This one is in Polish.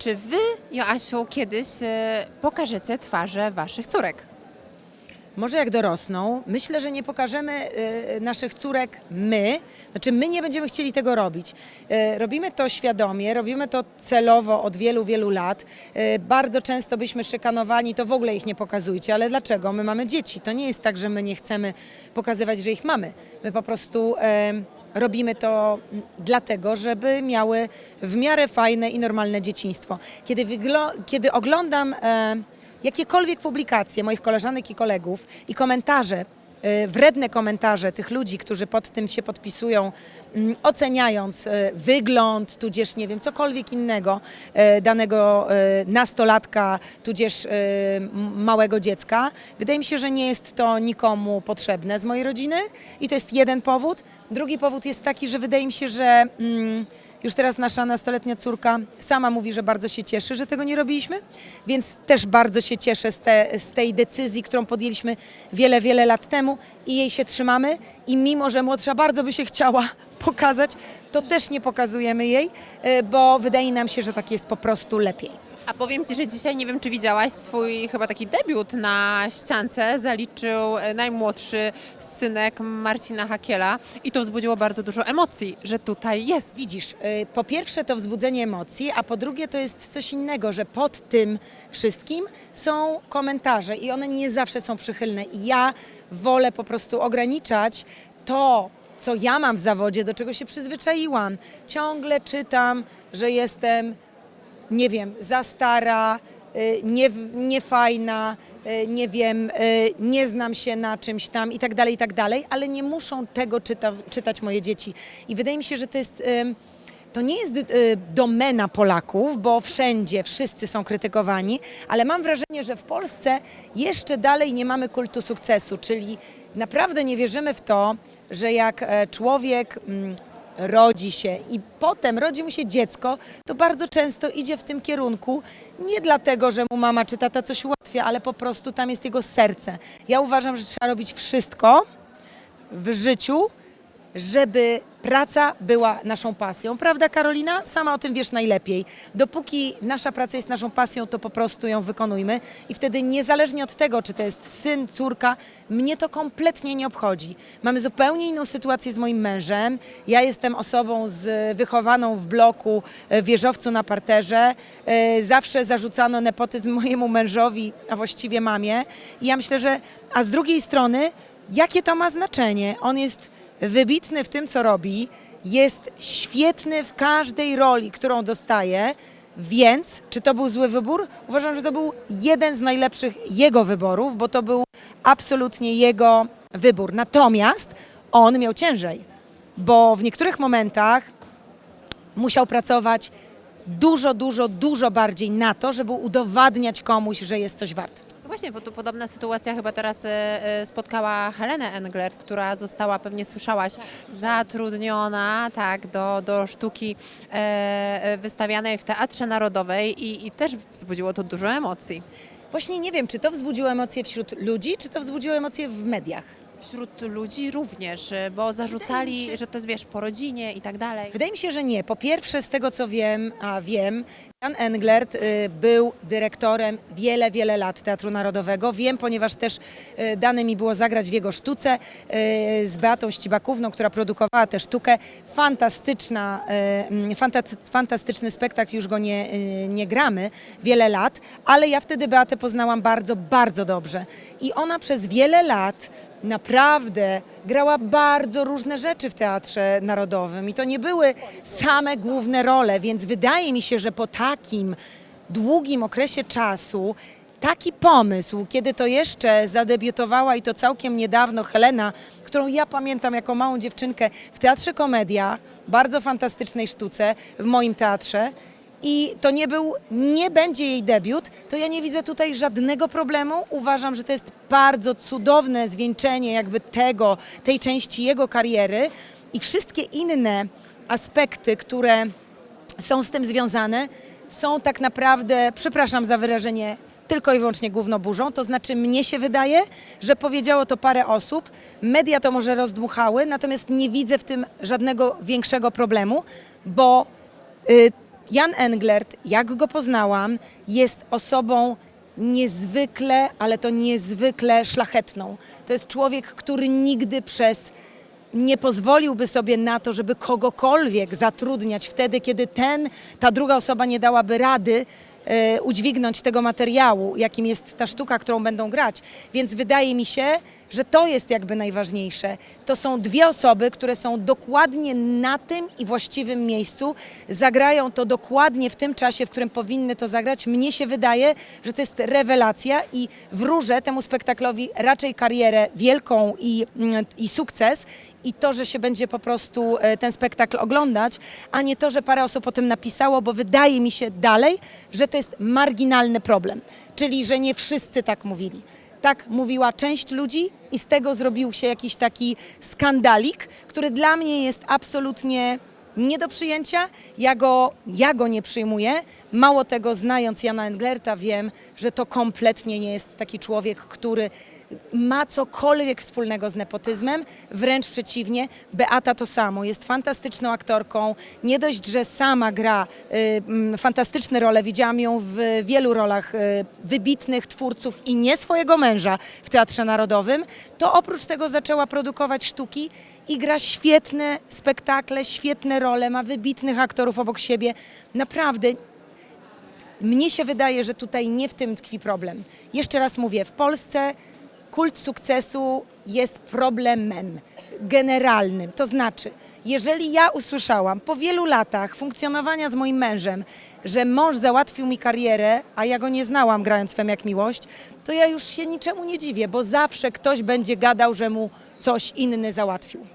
Czy wy, Joasiu, kiedyś e, pokażecie twarze waszych córek? Może jak dorosną, myślę, że nie pokażemy e, naszych córek my, znaczy my nie będziemy chcieli tego robić. E, robimy to świadomie, robimy to celowo od wielu, wielu lat. Bardzo często byśmy szykanowani, to w ogóle ich nie pokazujcie, ale dlaczego? My mamy dzieci. To nie jest tak, że my nie chcemy pokazywać, że ich mamy. My po prostu robimy to dlatego, żeby miały w miarę fajne i normalne dzieciństwo. Kiedy, kiedy oglądam e, jakiekolwiek publikacje moich koleżanek i kolegów i komentarze, wredne komentarze tych ludzi, którzy pod tym się podpisują, mm, oceniając e, wygląd, tudzież nie wiem, cokolwiek innego e, danego e, nastolatka, tudzież e, małego dziecka. Wydaje mi się, że nie jest to nikomu potrzebne z mojej rodziny i to jest jeden powód. Drugi powód jest taki, że wydaje mi się, że mm, już teraz nasza nastoletnia córka sama mówi, że bardzo się cieszy, że tego nie robiliśmy, więc też bardzo się cieszę z, te, z tej decyzji, którą podjęliśmy wiele, wiele lat temu i jej się trzymamy i mimo, że młodsza bardzo by się chciała pokazać, to też nie pokazujemy jej, e, bo wydaje nam się, że tak jest po prostu lepiej. A powiem ci, że dzisiaj nie wiem, czy widziałaś swój chyba taki debiut na ściance. Zaliczył e, najmłodszy synek Marcina Hakiela i to wzbudziło bardzo dużo emocji, że tutaj jest. Widzisz, y, po pierwsze to wzbudzenie emocji, a po drugie to jest coś innego, że pod tym wszystkim są komentarze i one nie zawsze są przychylne. I ja wolę po prostu ograniczać to, co ja mam w zawodzie, do czego się przyzwyczaiłam. Ciągle czytam, że jestem, nie wiem, za stara, y, nie, niefajna, y, nie wiem, y, nie znam się na czymś tam i tak dalej, i tak dalej, ale nie muszą tego czyta, czytać moje dzieci. I wydaje mi się, że to jest... to nie jest domena Polaków, bo wszędzie wszyscy są krytykowani, ale mam wrażenie, że w Polsce jeszcze dalej nie mamy kultu sukcesu, czyli naprawdę nie wierzymy w to, że jak e, człowiek mm, rodzi się i potem rodzi mu się dziecko, to bardzo często idzie w tym kierunku nie dlatego, że mu mama czy tata coś ułatwia, ale po prostu tam jest jego serce. Ja uważam, że trzeba robić wszystko w życiu, żeby praca była naszą pasją. Prawda, Karolina? Sama o tym wiesz najlepiej. Dopóki nasza praca jest naszą pasją, to po prostu ją wykonujmy i wtedy niezależnie od tego, czy to jest syn, córka, mnie to kompletnie nie obchodzi. Mamy zupełnie inną sytuację z moim mężem. Ja jestem osobą z, wychowaną w bloku e, w wieżowcu na parterze. E, Zawsze zarzucano nepotyzm mojemu mężowi, a właściwie mamie. I ja myślę, że, a z drugiej strony, jakie to ma znaczenie? On jest wybitny w tym, co robi, jest świetny w każdej roli, którą dostaje, więc czy to był zły wybór? Uważam, że to był jeden z najlepszych jego wyborów, bo to był absolutnie jego wybór. Natomiast on miał ciężej, bo w niektórych momentach musiał pracować dużo, dużo, dużo bardziej na to, żeby udowadniać komuś, że jest coś wart. Właśnie, bo tu podobna sytuacja chyba teraz e, e, spotkała Helenę Englert, która została, pewnie słyszałaś, zatrudniona tak, do, do sztuki e, wystawianej w Teatrze Narodowej i, i też wzbudziło to dużo emocji. Właśnie nie wiem, czy to wzbudziło emocje wśród ludzi, czy to wzbudziło emocje w mediach. Wśród ludzi również, e, bo zarzucali, że to jest, wiesz, po rodzinie i tak dalej. Wydaje mi się, że nie. Po pierwsze, z tego co wiem, a wiem, Jan Englert y, był dyrektorem wiele, wiele lat Teatru Narodowego. Wiem, ponieważ też y, dane mi było zagrać w jego sztuce y, z Beatą Ścibakówną, która produkowała tę sztukę. Fantastyczna, y, mm, fantacy- fantastyczny spektakl, już go nie, y, nie gramy wiele lat, ale ja wtedy Beatę poznałam bardzo, bardzo dobrze. I ona przez wiele lat naprawdę grała bardzo różne rzeczy w Teatrze Narodowym i to nie były same główne role, więc wydaje mi się, że po takim długim okresie czasu taki pomysł, kiedy to jeszcze zadebiutowała i to całkiem niedawno Helena, którą ja pamiętam jako małą dziewczynkę w Teatrze Komedia, bardzo fantastycznej sztuce w moim teatrze, i to nie był, nie będzie jej debiut, to ja nie widzę tutaj żadnego problemu. Uważam, że to jest bardzo cudowne zwieńczenie jakby tego, tej części jego kariery i wszystkie inne aspekty, które są z tym związane, są tak naprawdę, przepraszam za wyrażenie, tylko i wyłącznie głównoburzą. To znaczy, mnie się wydaje, że powiedziało to parę osób, media to może rozdmuchały, natomiast nie widzę w tym żadnego większego problemu, bo y, Jan Englert, jak go poznałam, jest osobą niezwykle, ale to niezwykle szlachetną. To jest człowiek, który nigdy przez nie pozwoliłby sobie na to, żeby kogokolwiek zatrudniać wtedy, kiedy ten, ta druga osoba nie dałaby rady e, udźwignąć tego materiału, jakim jest ta sztuka, którą będą grać. Więc wydaje mi się, że to jest jakby najważniejsze. To są dwie osoby, które są dokładnie na tym i właściwym miejscu, zagrają to dokładnie w tym czasie, w którym powinny to zagrać. Mnie się wydaje, że to jest rewelacja i wróżę temu spektaklowi raczej karierę wielką i, i sukces i to, że się będzie po prostu e, ten spektakl oglądać, a nie to, że parę osób o tym napisało, bo wydaje mi się dalej, że to jest marginalny problem, czyli że nie wszyscy tak mówili. Tak mówiła część ludzi i z tego zrobił się jakiś taki skandalik, który dla mnie jest absolutnie nie do przyjęcia. Ja go, ja go nie przyjmuję. Mało tego, znając Jana Englerta, wiem, że to kompletnie nie jest taki człowiek, który ma cokolwiek wspólnego z nepotyzmem, wręcz przeciwnie. Beata to samo, jest fantastyczną aktorką. Nie dość, że sama gra y, mm, fantastyczne role, widziałam ją w wielu rolach y, wybitnych twórców i nie swojego męża w Teatrze Narodowym, to oprócz tego zaczęła produkować sztuki i gra świetne spektakle, świetne role, ma wybitnych aktorów obok siebie. Naprawdę mnie się wydaje, że tutaj nie w tym tkwi problem. Jeszcze raz mówię, w Polsce kult sukcesu jest problemem generalnym. To znaczy, jeżeli ja usłyszałam po wielu latach funkcjonowania z moim mężem, że mąż załatwił mi karierę, a ja go nie znałam grając Fem jak miłość, to ja już się niczemu nie dziwię, bo zawsze ktoś będzie gadał, że mu coś inny załatwił.